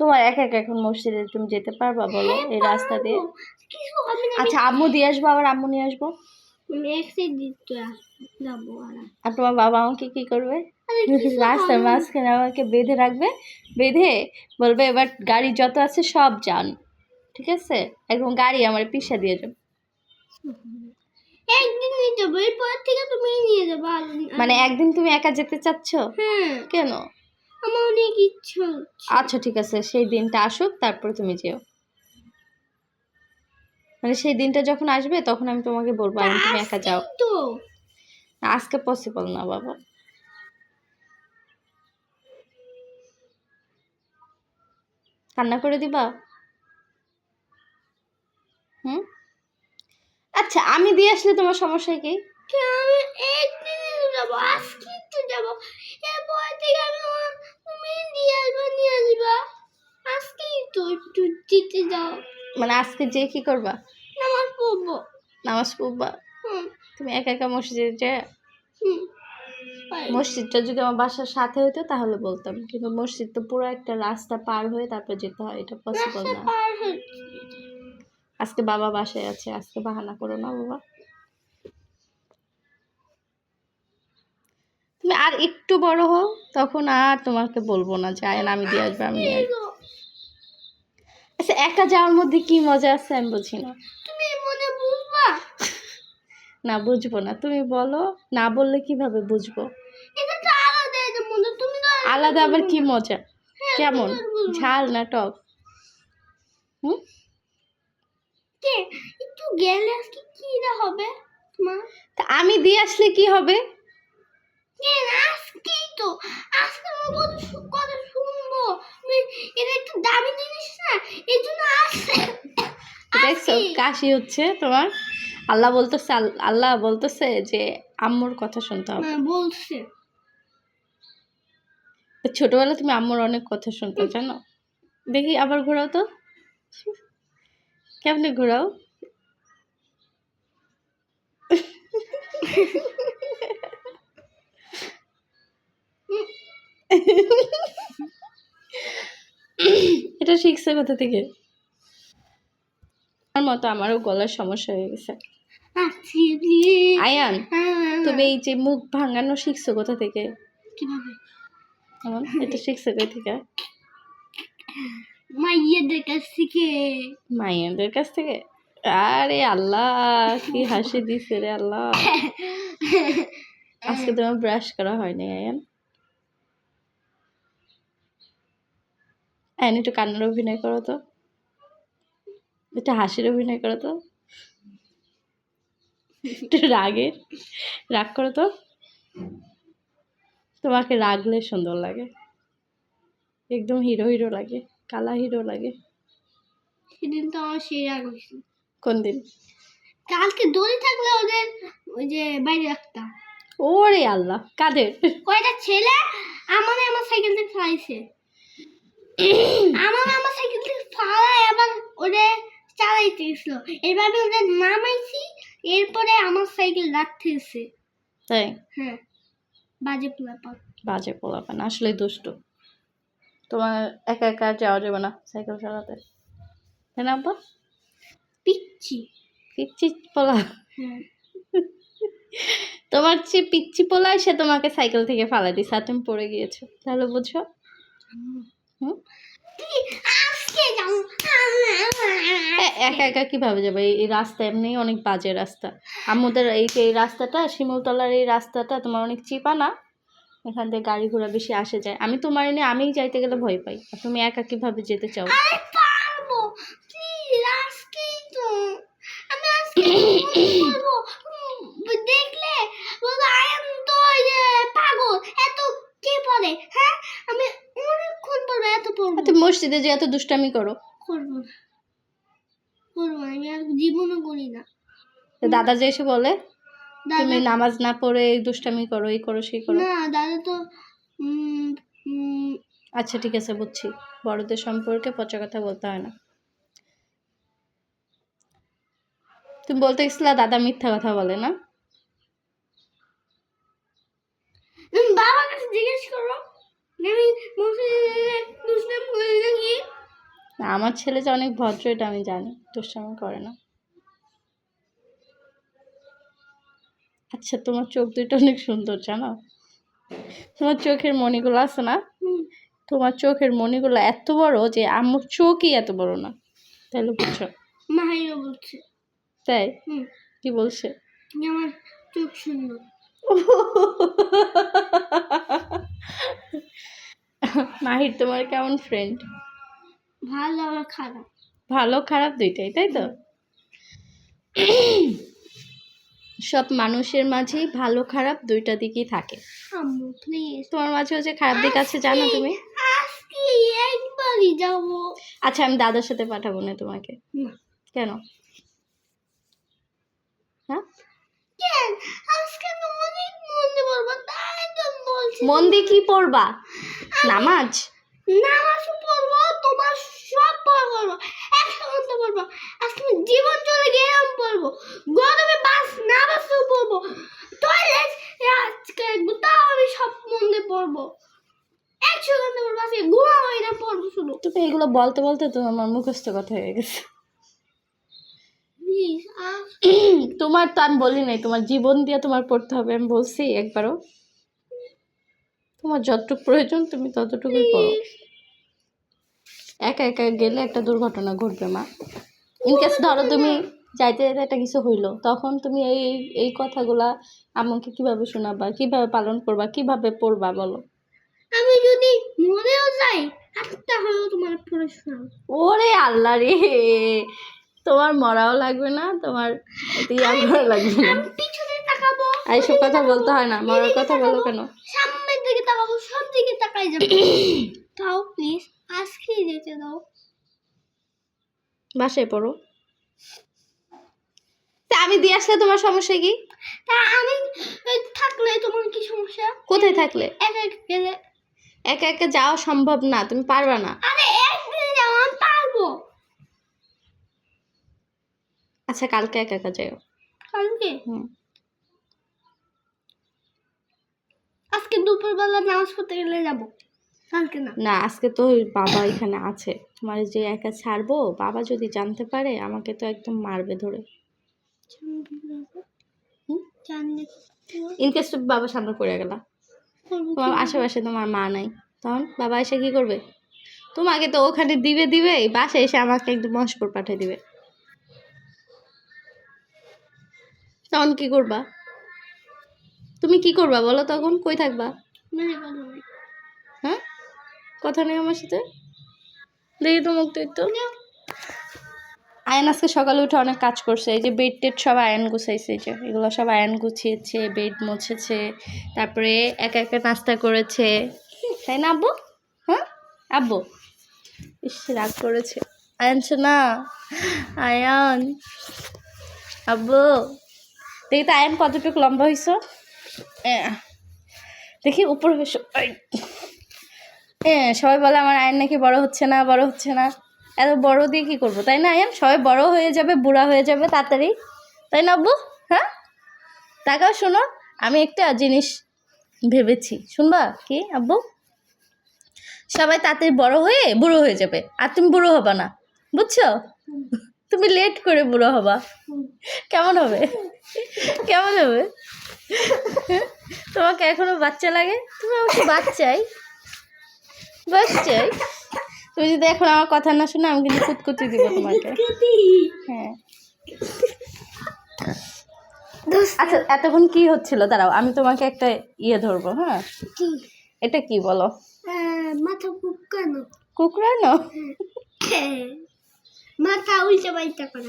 তোমার একা একা এখন মসজিদে তুমি যেতে পারবা বলো? এই রাস্তা দিয়ে? আচ্ছা আম্মু দিয়ে আসব আবার আম্মু নিয়ে আসব? আর তোমার বাবা আমাকে কি করবে? রাস্তার মাঝখানে আমাকে বেঁধে রাখবে বেঁধে বলবে এবার গাড়ি যত আছে সব যান। ঠিক আছে? একদম গাড়ি আমার পিসা দিয়ে যাবে। একদিন নিয়ে যাব এরপর থেকে তুমি নিয়ে যাব মানে একদিন তুমি একা যেতে চাচ্ছ? হ্যাঁ। কেন? আমার অনেক ইচ্ছা আচ্ছা ঠিক আছে সেই দিনটা আসুক তারপরে তুমি যেও। মানে সেই দিনটা যখন আসবে তখন আমি তোমাকে বলব আমি তুমি একা যাও। তো। আজকে পসিবল না বাবা। কান্না করে দিবা? হুম? আচ্ছা আমি দিয়ে আসলে তোমার সমস্যা কি? কি আমি একদিনে যাব আজকে তো যাব এরপর থেকে আমি আমার- তুমি নিয়ে আসবা নিয়ে আসবা আজকেই তো একটু দিতে মানে আজকে যে কি করবা? নামাজ পড়ব। নামাজ পড়বা? তুমি একা একা মসজিদে যে মসজিদটা যদি আমার বাসার সাথে হতো তাহলে বলতাম। কিন্তু মসজিদ তো পুরো একটা রাস্তা পার হয়ে তারপর যেতে হয়। এটা পসিবল না। আজকে বাবা বাসায় আছে। আজকে বাহানা করো না বাবা। তুমি আর একটু বড় হও তখন আর তোমাকে বলব না যে আয়ন আমি দিয়ে আসব আমি নিয়ে আসব। আচ্ছা একা যাওয়ার মধ্যে কি মজা আছে আমি বুঝি না। তুমি মনে বুঝবা? না বুঝব না। তুমি বলো না বললে কীভাবে বুঝব? এটা তো আলাদা এটা মনে তুমি তো আলাদা আবার কি মজা? হ্যাঁ, কেমন। ঝাল না টক? হুম? কে? একটু গেলে আজকে কি না হবে? মা? তা আমি দিয়ে আসলে কি হবে? কে? আজকেই তো। আজকে আমার আমি- এটা একটু দামি জিনিস না এই জন্য আসছে। দেখছ কাশি হচ্ছে তোমার। আল্লাহ বলতেছে আল্লাহ বলতেছে যে আম্মুর কথা শুনতে হবে। হ্যাঁ, বলছে। ছোটবেলা তুমি আম্মুর অনেক কথা শুনতে জানো? দেখি আবার ঘোরাও তো। কেমনে ঘোরাও? এটা শিখছে কোথা থেকে? আমার মতো আমারও গলার সমস্যা হয়ে গেছে। আয়ান তুমি এই যে মুখ ভাঙানো শিখছো কোথা থেকে? কীভাবে? এটা শিখছো কোথা থেকে? মাইয়েদের কাছ থেকে। মাইয়াদের কাছ থেকে? আরে আল্লাহ কি হাসি দিছে রে আল্লাহ। আজকে তোমার ব্রাশ করা হয়নি আয়ান। আয়ান একটু কান্নার অভিনয় করো তো। একটু হাসির অভিনয় করো তো। একটু রাগের। রাগ করো তো। তোমাকে রাগলে সুন্দর লাগে। একদম হিরো হিরো লাগে কালা হিরো লাগে। সেদিন তো আমার সেই রাগ হয়েছিল। কোন দিন? কালকে দড়ি থাকলে ওদের ওই যে বাইরে রাখতাম। ওরে আল্লাহ কাদের? কয়টা ছেলে? আমার আমার সাইকেল থেকে ফেলাইছে আমার আমার সাইকেল থেকে ফালাই আবার ওদের চালাইতে গেছিল। এইভাবে ওদের নামাইছি এরপরে আমার সাইকেল রাখতেছে তাই? হ্যাঁ বাজে পোলাপান। বাজে পোলাপান আসলে দুষ্টু। তোমার একা একা যাওয়া যাবে না সাইকেল চালাতে। তাই না আব্বা? পিচ্ছি। পিচ্ছি পোলা। হ্যাঁ। তোমার যে পিচ্ছি পোলায় সে তোমাকে সাইকেল থেকে ফালা দিছে আর তুমি পড়ে গিয়েছো। তাহলে এ- একা একা কীভাবে যাবে? এই- রাস্তা এমনি অনেক বাজে রাস্তা। আমাদের এই যে এই রাস্তাটা শিমুলতলার এই রাস্তাটা তোমার অনেক চিপা না? এখান থেকে গাড়ি ঘোড়া বেশি আসে যায়। আমি তোমার নিয়ে আমিই যাইতে গেলে ভয় পাই। আর তুমি একা কীভাবে যেতে চাও? আমি আজকে করব দেখলে বলব আয়াম তো ওই যে পাগল এত কে পড়ে হ্যাঁ আমি অনেকক্ষণ পড়ব এত পড়ব আর তুমি মসজিদে যে এত দুষ্টামি করো। করব না। করব না আর জীবনও করি না। তো দাদা যে এসে বলে তুমি দাদা নামাজ না পড়ে এই দুষ্টামি করো এই করো সেই করো। না দাদা তো উম, উম, আচ্ছা ঠিক আছে বুঝছি। বড়দের সম্পর্কে পচা কথা বলতে হয় না। তুমি বলতে গেছিলা দাদা মিথ্যা কথা বলে না? বাবার কাছে জিজ্ঞেস করো। আমি মসজিদে না, আমার ছেলে যে অনেক ভদ্র এটা আমি জানি তোর দুষ্টামি করে না। আচ্ছা তোমার চোখ দুটো অনেক সুন্দর জানো? তোমার চোখের মণিগুলো আছে না? তোমার চোখের মণিগুলো এত বড় যে আম্মুর চোখই এত বড় না। তাহলে বুঝছ? বলছে। তাই? কি বলছে? আমার চোখ সুন্দর। মাহির তোমার কেমন ফ্রেন্ড ভালো আবার খারাপ। ভালো খারাপ দুইটাই তাই তো? সব মানুষের মাঝেই ভালো খারাপ দুইটা দিকই থাকে। আম্মু প্লিজ তোমার মাঝেও যে খারাপ দিক আছে জানো তুমি? আজকে একবারই যাব। আচ্ছা আমি দাদার সাথে পাঠাবো না তোমাকে। কেন? হ্যাঁ? মন দিয়ে কি পড়বা? নামাজ? নামাজ পড়ব তোমার সব পড়ব একসঙ্গে পড়ব। আজকে আমি জীবন চলে গেলাম পড়ব। গরমে বাস না বাসও পড়ব। টয়লেট আজকে তাও আমি সব মনে পড়ব। একসঙ্গে পড়ব আজকে ঘুমাবো না পড়ব শুধু। তুমি এগুলো বলতে বলতে তো আমার মুখস্থ কথা হয়ে গেছে। তোমার তো আমি বলি নাই তোমার জীবন দিয়ে তোমার পড়তে হবে আমি বলছি একবারও। তোমার যতটুকু প্রয়োজন তুমি ততটুকুই পড়ো একা একা গেলে একটা দুর্ঘটনা ঘটবে মা। ইনকেস ধরো তুমি যাইতে যাইতে একটা কিছু হইল তখন তুমি এই এই- কথাগুলা আমাকে কীভাবে শোনাবা কীভাবে পালন করবা কীভাবে পড়বা বলো। আমি যদি মরেও যাই একটা হলেও তোমার পড়ে শোনাবো ওরে আল্লাহ রে! তোমার মরাও লাগবে না তোমার ইয়া করা লাগবে না। এইসব কথা বলতে হয় না মরার কথা বলো কেন? সামনের দিকে তাকাবো সব দিকে তাকাই যাব। তাও প্লিজ আজকে যেতে দাও। বাসায় পড়ো। তা আমি দিয়ে আসলে তোমার সমস্যা কি? তা আমি থাকলে তোমার কি সমস্যা? কোথায় থাকলে? একা একা গেলে। একা একা যাওয়া সম্ভব না তুমি পারবা না। আরে একদিনে যাও আমি পারব আচ্ছা কালকে একা একা যাও কালকে? হুম। আজকে দুপুরবেলা নামাজ পড়তে গেলে যাব। কালকে না। না আজকে তো বাবা এখানে আছে। তোমার যে একা ছাড়বো বাবা যদি জানতে পারে আমাকে তো একদম মারবে ধরে? ইনকেস তুমি বাবার সামনে পড়ে গেলা। তোমার আশেপাশে তোমার মা নাই। তখন বাবা এসে কি করবে? তোমাকে তো ওখানে দিবে দিবে বাসায় এসে আমাকে একদম মস্কর পাঠিয়ে দিবে। তখন কি করবা? তুমি কি করবা বলো তখন? কই থাকবা? হ্যাঁ? কথা নেই আমার সাথে? দেখি তো মুখ তো আয়ন আজকে সকালে উঠে অনেক কাজ করছে। এই যে বেড টেড সব আয়ন গুছাইছে এই যে এগুলো সব আয়ন গুছিয়েছে বেড মুছেছে তারপরে একা একা নাস্তা করেছে। তাই না আব্বু? হ্যাঁ? আব্বু? ইস রাগ করেছে। আয়ন না আয়ন। আব্বু? দেখি তো আয়ন কতটুকু লম্বা হয়েছ দেখি উপরে হ্যাঁ সবাই বলে আমার আয়ন নাকি বড় হচ্ছে না, বড় হচ্ছে না। এত বড় দিয়ে কি করব, তাই না আয়ন সবাই বড় হয়ে যাবে, বুড়া হয়ে যাবে, তাড়াতাড়ি। তাই না আব্বু? হ্যাঁ? তাকাও শোনো, আমি একটা জিনিস ভেবেছি। শুনবা কি আব্বু? সবাই তাড়াতাড়ি বড় হয়ে বুড়ো হয়ে যাবে, আর তুমি বুড়ো হবা না। বুঝছ? তুমি লেট করে বুড়ো হবা। কেমন হবে? কেমন হবে? তোমাকে এখনও বাচ্চা লাগে? তুমি আমাকে বাচ্চাই। বাচ্চাই? তুমি যদি এখন আমার কথা না শুনে আমি কিন্তু কুতকুতি দিব তোমাকে। হ্যাঁ। আচ্ছা এতক্ষণ কি হচ্ছিল? দাঁড়াও আমি তোমাকে একটা ইয়ে ধরবো হ্যাঁ? এটা কি বলো? また浮いてまいったから。